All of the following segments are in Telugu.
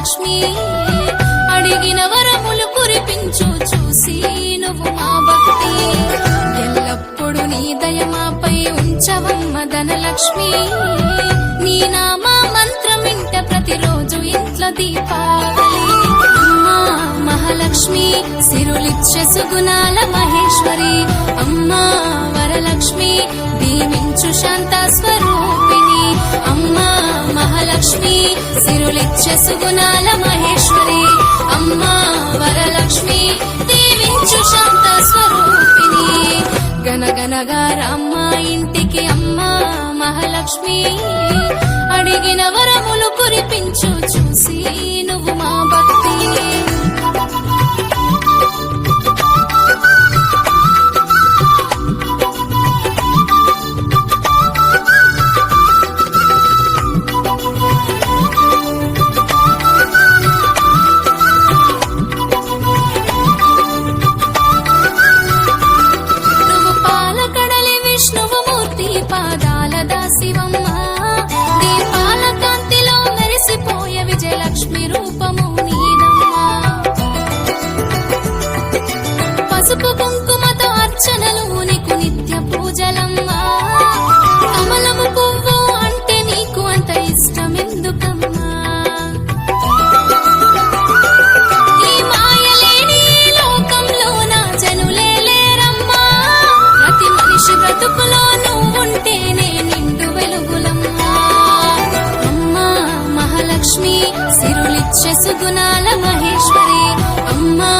లక్ష్మి అడిగిన వరములు కురిపించు చూసి నువ్వు మా భక్తి. ఎల్లప్పుడు నీ దయమాపై ఉంచవమ్మ ధనలక్ష్మి. నీ నామా మంత్రం ఇంట ప్రతిరోజు ఇంట్లో దీపావళి. వరలక్ష్మి సిరులిచ్చ సుగుణాల మహేశ్వరి. అమ్మా వరలక్ష్మి దీవించు శాంత స్వరూపిణి. అమ్మా మహాలక్ష్మి సిరులిచ్చ సుగుణాల మహేశ్వరి. అమ్మా వరలక్ష్మి దీవించు శాంత స్వరూపిణి. గనగనగా రమ్మ ఇంటికి అమ్మా మహాలక్ష్మి. అడిగిన వరములు కురిపించు చూసి నువ్వు మా భక్తి. లక్ష్మి సిరులిచ్చే సుగుణాల మహేశ్వరి. అమ్మా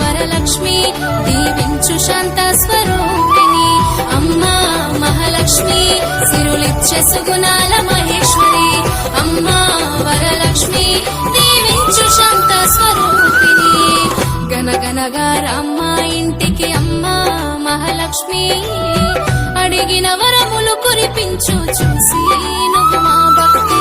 వరలక్ష్మి దీవించు శాంత స్వరూపిణి. అమ్మా మహాలక్ష్మి సిరులిచ్చే సుగుణాల మహేశ్వరి. అమ్మా వరలక్ష్మి దీవించు శాంత స్వరూపిణి. గనగనగా రమ్మ ఇంటికి అమ్మా మహాలక్ష్మి. అడిగిన వరములు కురిపించు చూసి నువ్వు మా భక్తి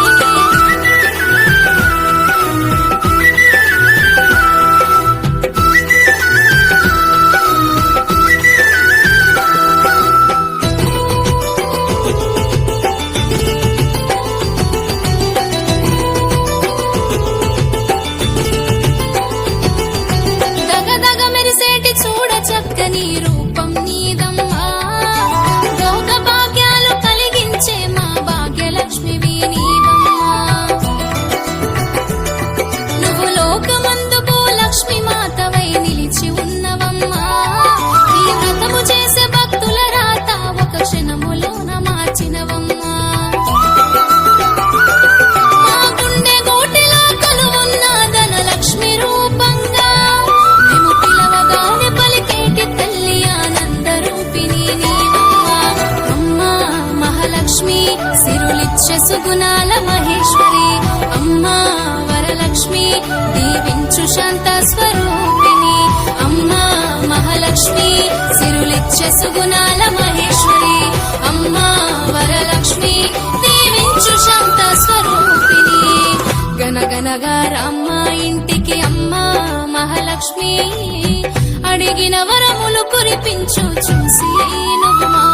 సుగుణాల మహేశ్వరి అమ్మా వరలక్ష్మి దీవించు శాంత స్వరూపిణి. గనగనగా రమ్మ ఇంటికి అమ్మ మహాలక్ష్మి. అడిగిన వరములు కురిపించు చూసి నువ్వు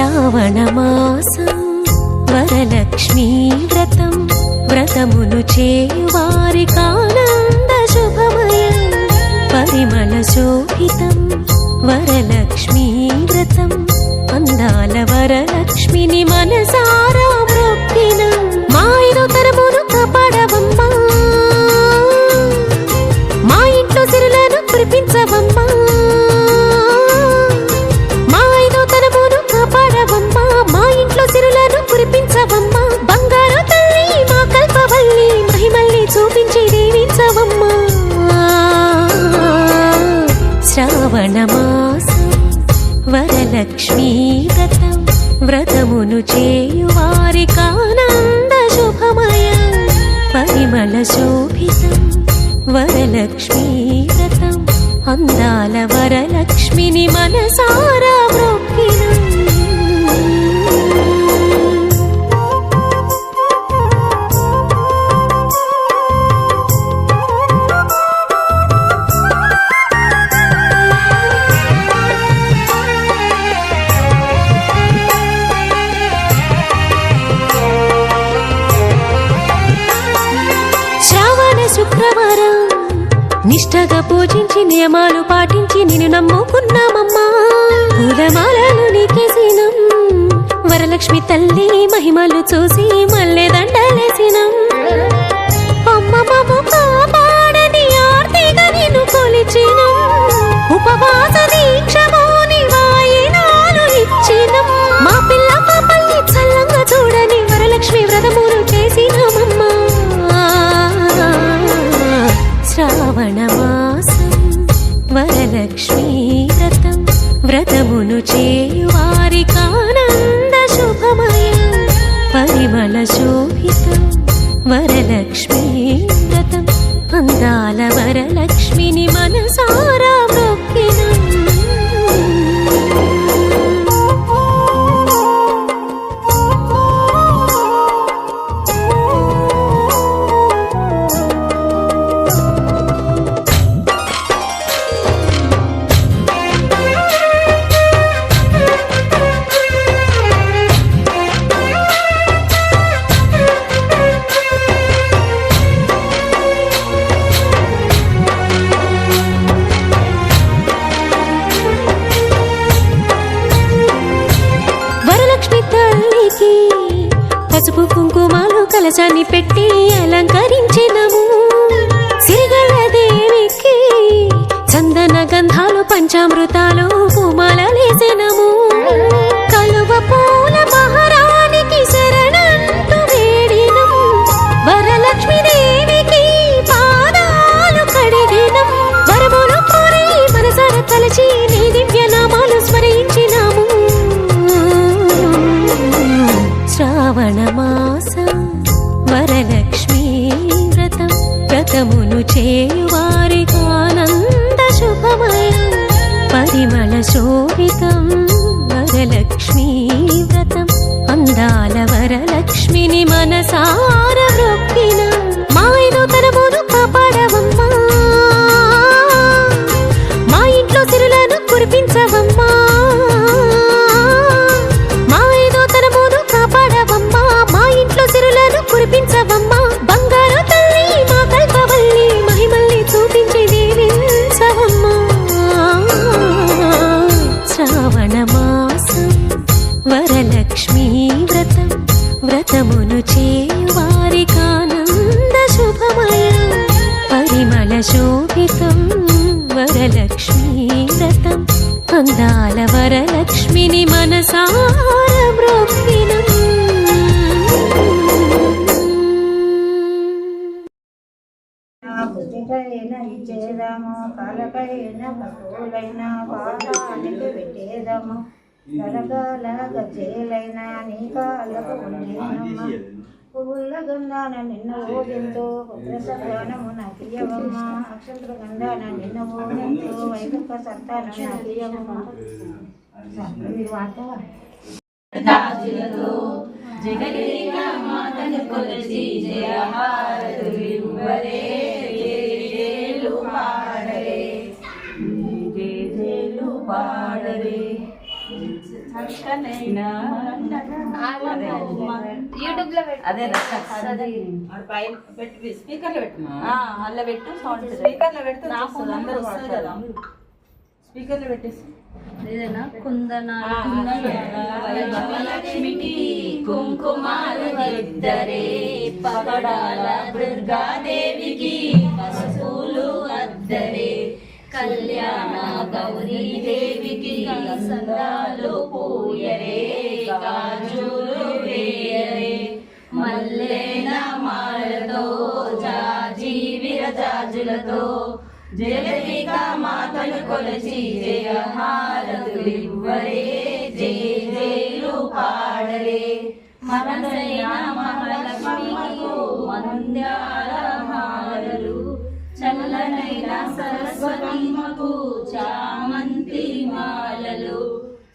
శ్రావణమాసం వరలక్ష్మీ వ్రతం వ్రతమును చేయువారి కానంద శుభమయం పరిమళ శోభితం వరలక్ష్మీ వ్రతం అందాల వరలక్ష్మిని మనసారా శ్రావణమాసం వరలక్ష్మీ వ్రతం వ్రతమును చేయువారి కానంద శుభమయం పరిమళ శోభితం వరలక్ష్మీ వ్రతం అందాల వరలక్ష్మిని మనసారా మ్రొక్కినం నియమాలు పాటించి నిన్ను నమ్ముకున్నామమ్మా. పూలమాలను నీకేసినం. వరలక్ష్మి తల్లి మహిమలు చూసి మళ్ళీ దండలేసినం అమ్మ కాపాడని కుంకుమాలు పెట్టి అలంకరించినము. సిరిగల దేవికి చందన గంధాలు పంచామృతాలు పూమాలలేసినము కలువ పూల మహారానికి శరణంటూ వేడినము. వరలక్ష్మి దేవికి పాదాలు కడిగినం వరములు కోరి మనసార తలచి నీ దివ్య నామాలు స్మరించినాము. శ్రావణమా వ్రతమును ఆనంద శుభమయం. పరిమళ శోభితం వరలక్ష్మీ వ్రతం అందాల వరలక్ష్మిని మనసార వృక్కి పరిమళ శోభితం వరలక్ష్మీ అందాల వరలక్ష్మిని మనసార మ్రొక్కినం బుద్ధికైన ఇచ్చేదము కాలకైన పశువులైన పాదానికి పెట్టేదము. గలగల గజ్జేలైన నీ కాళ్ళకు ఉండేనమ్మ. పువ్వుల గంధాన నిన్న ఓదెంతో పుత్ర నా నాకియవమ్మ అక్షంత్ర గంధాన నిన్న ఓదెంతో వైకుంఠ సంతానం నా నాకియవమ్మ మీరు వాడతావా అదే. పైన పెట్టి స్పీకర్లో పెట్టు అల్ల పెట్టు సౌండ్ స్పీకర్లో పెడితే నా ఫోన్ అందరూ వస్తుంది. కదా స్పీకర్లో పెట్టేసి. ఇదేనా కుందన లక్ష్మికి కుంకుమాలు ఇద్దరే పగడాల దుర్గాదేవికి కళ్యాణ గౌరీ దేవికి సందాలు పూయరే కాజులు వేయరే. మల్లెన మాలతో జాజి విరజాజులతో జగతిక మాతను కొలచి జయ హారతులివ్వరే జయ జయలు పాడరే. మనసైన మహాలక్ష్మికు మంద్యాల చల్లనైన సరస్వతిమకు పూజామంతి మాలలు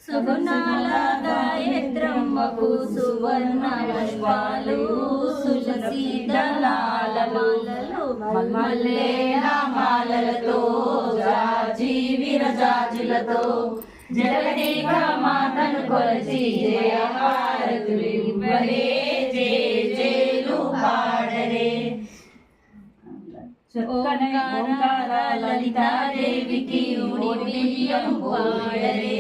సుగుణాల గాయత్రమ్మకు సువర్ణ పుష్పాలు తులసి దళాల మాలలు మల్లేల మాలలతో జాజి విరజాజులతో జగదేక మాతను కొలచి జయ హారతులు ఇవ్వరే జయ. ఓంకార లలితాదేవికి ఉడియం పాడరే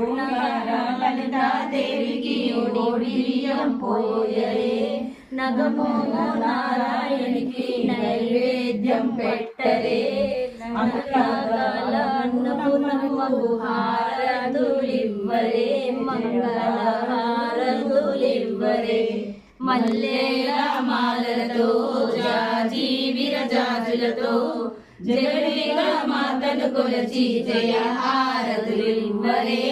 ఓంకార లలితాదేవికి ఉడియం పోయరే నగమోమ నారాయణికి నైవేద్యం పెట్టలే. పెట్టరే మంగళాల హారతులివ్వలే మంగళ హారతులివ్వలే మల్లేల మాలలతో జాజి విరజాజులతో జగదేక మాతను కొలచి జయ హారతులివ్వరే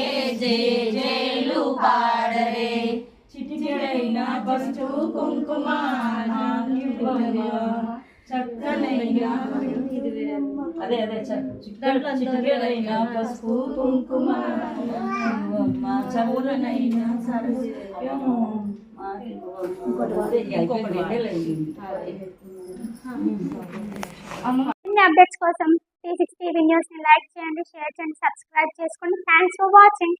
జయ జయలు పాడరే. పసుపు కుంకుమ చక్కనైన అదే అదే చ- చిక్క- పసుపు కుంకుమ అమ్మ చవులనైన అప్డేట్స్ కోసం సిక్స్టీ న్యూస్ లైక్ చేయండి షేర్ చేయండి సబ్స్క్రైబ్ చేసుకోండి. Thanks for watching